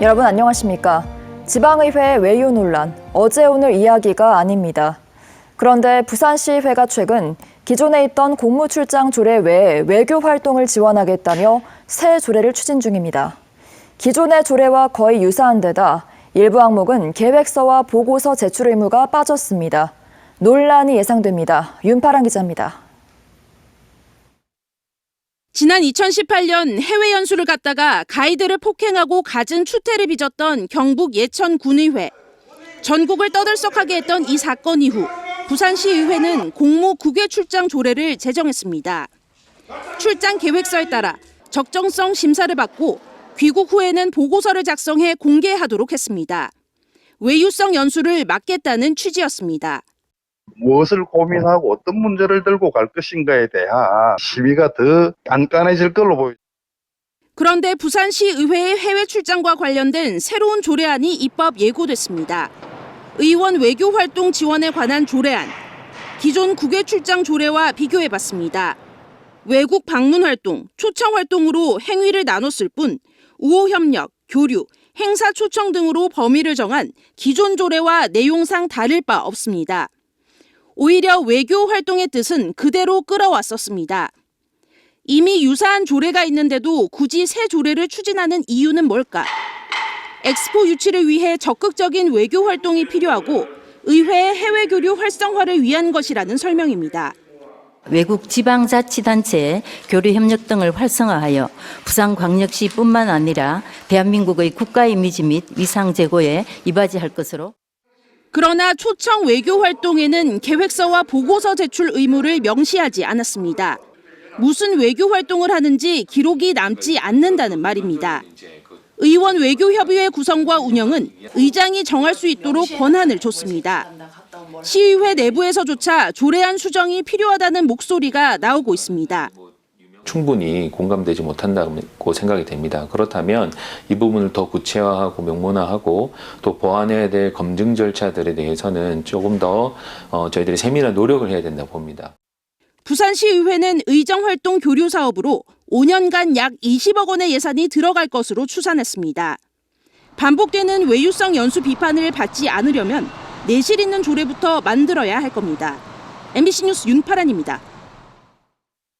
여러분 안녕하십니까? 지방의회 외유 논란, 어제 오늘 이야기가 아닙니다. 그런데 부산시의회가 최근 기존에 있던 공무 출장 조례 외에 외교 활동을 지원하겠다며 새 조례를 추진 중입니다. 기존의 조례와 거의 유사한 데다 일부 항목은 계획서와 보고서 제출 의무가 빠졌습니다. 논란이 예상됩니다. 윤파랑 기자입니다. 지난 2018년 해외 연수를 갔다가 가이드를 폭행하고 갖은 추태를 빚었던 경북 예천 군의회. 전국을 떠들썩하게 했던 이 사건 이후 부산시의회는 공무 국외 출장 조례를 제정했습니다. 출장 계획서에 따라 적정성 심사를 받고 귀국 후에는 보고서를 작성해 공개하도록 했습니다. 외유성 연수를 막겠다는 취지였습니다. 무엇을 고민하고 어떤 문제를 들고 갈 것인가에 대한 시비가 더 깐깐해질 걸로 보입니다. 그런데 부산시 의회의 해외 출장과 관련된 새로운 조례안이 입법 예고됐습니다. 의원 외교 활동 지원에 관한 조례안. 기존 국외 출장 조례와 비교해 봤습니다. 외국 방문 활동, 초청 활동으로 행위를 나눴을 뿐 우호 협력, 교류, 행사 초청 등으로 범위를 정한 기존 조례와 내용상 다를 바 없습니다. 오히려 외교 활동의 뜻은 그대로 끌어왔었습니다. 이미 유사한 조례가 있는데도 굳이 새 조례를 추진하는 이유는 뭘까? 엑스포 유치를 위해 적극적인 외교 활동이 필요하고 의회의 해외 교류 활성화를 위한 것이라는 설명입니다. 외국 지방자치단체의 교류 협력 등을 활성화하여 부산광역시뿐만 아니라 대한민국의 국가 이미지 및 위상 제고에 이바지할 것으로 그러나 초청 외교 활동에는 계획서와 보고서 제출 의무를 명시하지 않았습니다. 무슨 외교 활동을 하는지 기록이 남지 않는다는 말입니다. 의원 외교협의회 구성과 운영은 의장이 정할 수 있도록 권한을 줬습니다. 시의회 내부에서조차 조례안 수정이 필요하다는 목소리가 나오고 있습니다. 충분히 공감되지 못한다고 생각이 됩니다. 그렇다면 이 부분을 더 구체화하고 명문화하고 또 보완해야 될 검증 절차들에 대해서는 조금 더 어, 저희들이 세밀한 노력을 해야 된다고 봅니다. 부산시의회는 의정활동 교류 사업으로 5년간 약 20억 원의 예산이 들어갈 것으로 추산했습니다. 반복되는 외유성 연수 비판을 받지 않으려면 내실 있는 조례부터 만들어야 할 겁니다. MBC 뉴스 윤파란입니다.